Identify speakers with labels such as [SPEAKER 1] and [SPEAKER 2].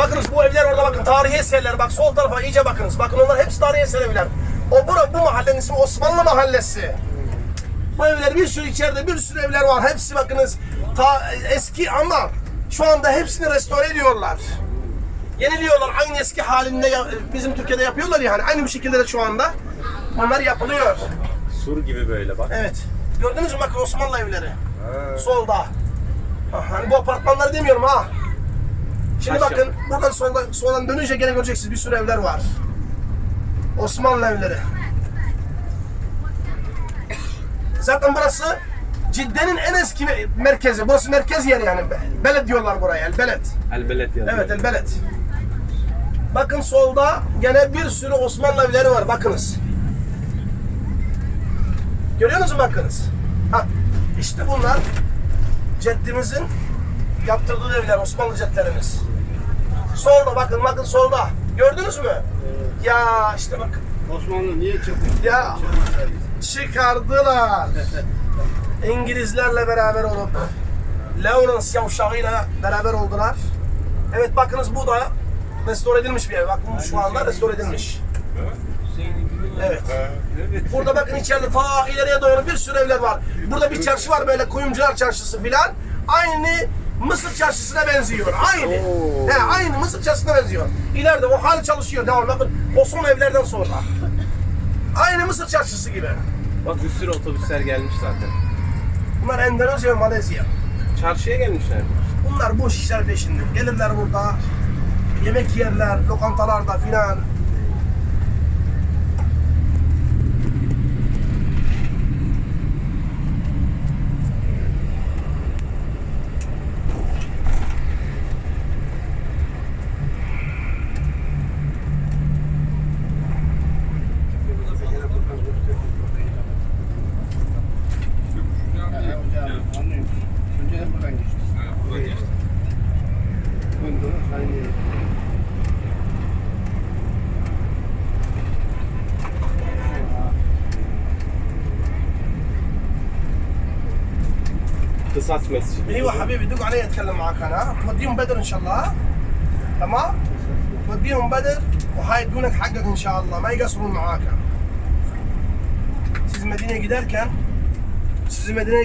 [SPEAKER 1] Bakınız bu evler orada bakın tarihi eserler. Bak sol tarafa iyice bakınız. Bakın onlar hepsi tarihi eser evler. O bura, bu mahallenin ismi Osmanlı Mahallesi. Bu evler bir sürü içeride bir sürü evler var. Hepsi bakınız ta eski ama şu anda hepsini restore ediyorlar. Yeniliyorlar aynı eski halinde ya- bizim Türkiye'de yapıyorlar yani aynı bu şekilde de şu anda onlar yapılıyor.
[SPEAKER 2] Sur gibi böyle bak.
[SPEAKER 1] Evet. Gördünüz mü bakın Osmanlı evleri.
[SPEAKER 2] Ha.
[SPEAKER 1] Solda. Ha, Hani bu apartmanları demiyorum ha. Şimdi
[SPEAKER 2] Taş
[SPEAKER 1] bakın buradan soldan, soldan dönünce gene göreceksiniz bir sürü evler var. Osmanlı evleri. Zaten burası Cidde'nin en eski me- merkezi. Burası merkez yeri yani. Beled diyorlar buraya. El Beled.
[SPEAKER 2] Elbelet yazıyor.
[SPEAKER 1] Evet El Beled. Bakın solda gene bir sürü Osmanlı evleri var. Bakınız. Görüyor musunuz bakınız? Ha, işte bunlar ceddimizin yaptırdığı evler, Osmanlı cedlerimiz. Solda bakın, bakın solda. Gördünüz mü? Ya işte bakın.
[SPEAKER 3] Osmanlı niye çıktı?
[SPEAKER 1] Ya çıkardılar. İngilizlerle beraber olup Lawrence yavşağıyla beraber oldular. Evet bakınız bu da restore edilmiş bir ev. Bakın şu anda restore edilmiş. Evet. Burada bakın içeride ta ileriye doğru bir sürü evler var. Burada bir çarşı var böyle kuyumcular çarşısı filan. Aynı Mısır çarşısına benziyor. Aynı.
[SPEAKER 2] Oo.
[SPEAKER 1] He, aynı Mısır çarşısına benziyor. İleride o hal çalışıyor devam. Bakın o son evlerden sonra. Aynı Mısır çarşısı gibi.
[SPEAKER 2] Bak bir sürü otobüsler gelmiş zaten.
[SPEAKER 1] Bunlar Endonezya ve Malezya.
[SPEAKER 2] Çarşıya gelmişler.
[SPEAKER 1] Bunlar boş işler peşinde. Gelirler burada. Yemek yerler, lokantalarda filan.
[SPEAKER 2] конечно. А,
[SPEAKER 1] أيوه حبيبي دق علي اتكلم معاك أنا. توديهم بدر إن شاء الله. تمام؟ توديهم بدر وهيدونك حقك إن شاء الله. ما يقصرون معاك. سيز مدينة قدر كان؟ سيز مدينة